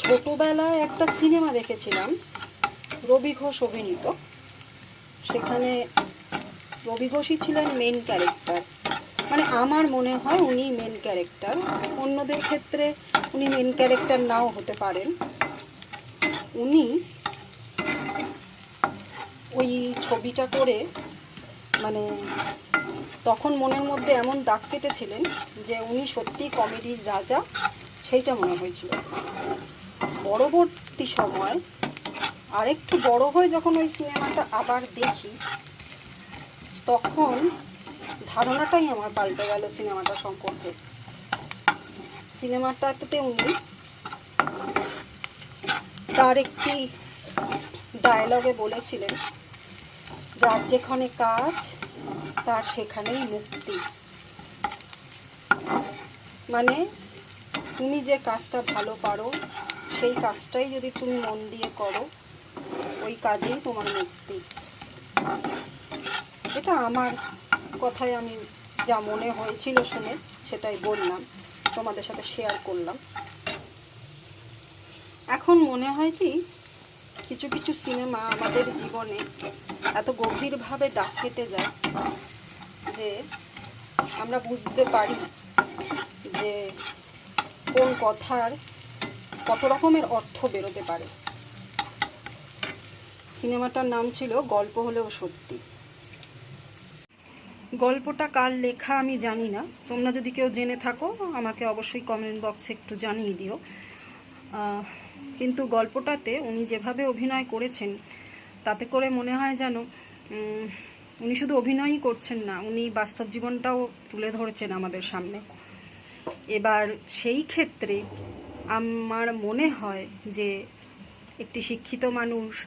ছোটবেলায় একটা সিনেমা দেখেছিলাম, রবি ঘোষ অভিনীত। সেখানে রবি ঘোষই ছিলেন মেন ক্যারেক্টার মানে আমার মনে হয় উনি মেন ক্যারেক্টার অন্যদের ক্ষেত্রে উনি মেন ক্যারেক্টার নাও হতে পারেন। উনি ওই ছবিটা করে মানে তখন মনের মধ্যে এমন দাগ কেটেছিলেন যে উনি সত্যি কমেডির রাজা, সেইটা মনে হয়েছিল। পরবর্তী সময় আরেকটু বড় হয়ে যখন ওই সিনেমাটা আবার দেখি, তখন ধারণাটাই আমার পাল্টে গেল সিনেমাটা সম্পর্কে। সিনেমাটাতে উনি তার একটি ডায়লগে বলেছিলেন, যার যেখানে কাজ, তার সেখানেই মুক্তি। মানে তুমি যে কাজটা ভালো পারো সেই কাজটাই যদি তুমি মন দিয়ে করো, ওই কাজেই তোমার মুক্তি। এটা আমার কথায় আমি যা মনে হয়েছিল শুনে সেটাই বললাম, তোমাদের সাথে শেয়ার করলাম। এখন মনে হয় কি, কিছু কিছু সিনেমা আমাদের জীবনে এত গভীরভাবে দাগ কেটে যায় যে আমরা বুঝতে পারি যে কোন কথার কত রকমের অর্থ বেরোতে পারে? সিনেমাটার নাম ছিল গল্প হলেও সত্যি। গল্পটা কার লেখা আমি জানি না। তোমরা যদি কেউ জেনে থাকো, আমাকে অবশ্যই কমেন্ট বক্সে একটু জানিয়ে দিও। কিন্তু গল্পটাতে উনি যেভাবে অভিনয় করেছেন, তাতে করে মনে হয় যেন উনি শুধু অভিনয়ই করছেন না, উনি বাস্তব জীবনটাও তুলে ধরেছেন আমাদের সামনে। এবার সেই ক্ষেত্রে আমার মনে হয় যে একটি শিক্ষিত মানুষ,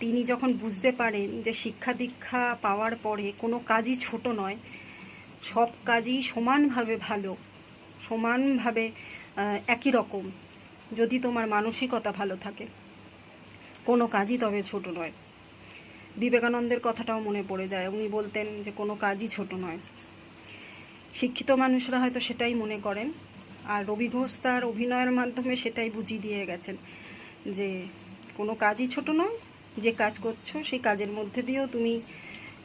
তিনি যখন বুঝতে পারেন যে শিক্ষা দীক্ষা পাওয়ার পরে কোনো কাজই ছোট নয়, সব কাজই সমানভাবে ভালো, সমানভাবে একই রকম, যদি তোমার মানসিকতা ভালো থাকে। কোনো কাজই তবে ছোট নয়। বিবেকানন্দের কথাটাও মনে পড়ে যায়। উনি বলতেন যে কোনো কাজই ছোট নয়। শিক্ষিত মানুষরা হয়তো সেটাই মনে করেন। আর রবি ঘোষ তার অভিনয়ের মাধ্যমে সেটাই বুঝিয়ে দিয়ে গেছেন যে কোনো কাজই ছোট নয়, যে কাজ করছ সেই কাজের মধ্যে দিয়েও তুমি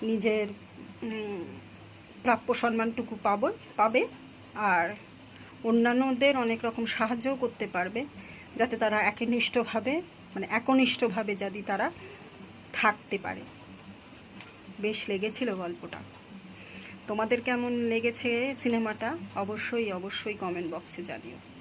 নিজের প্রাপ্য সম্মানটুকু পাবে পাবে আর অন্যান্যদের অনেক রকম সাহায্যও করতে পারবে যাতে তারা একনিষ্ঠভাবে মানে একনিষ্ঠভাবে যদি তারা থাকতে পারে। বেশ লেগেছিল গল্পটা। তোমাদের কেমন লেগেছে সিনেমাটা? অবশ্যই অবশ্যই কমেন্ট বক্সে জানিও।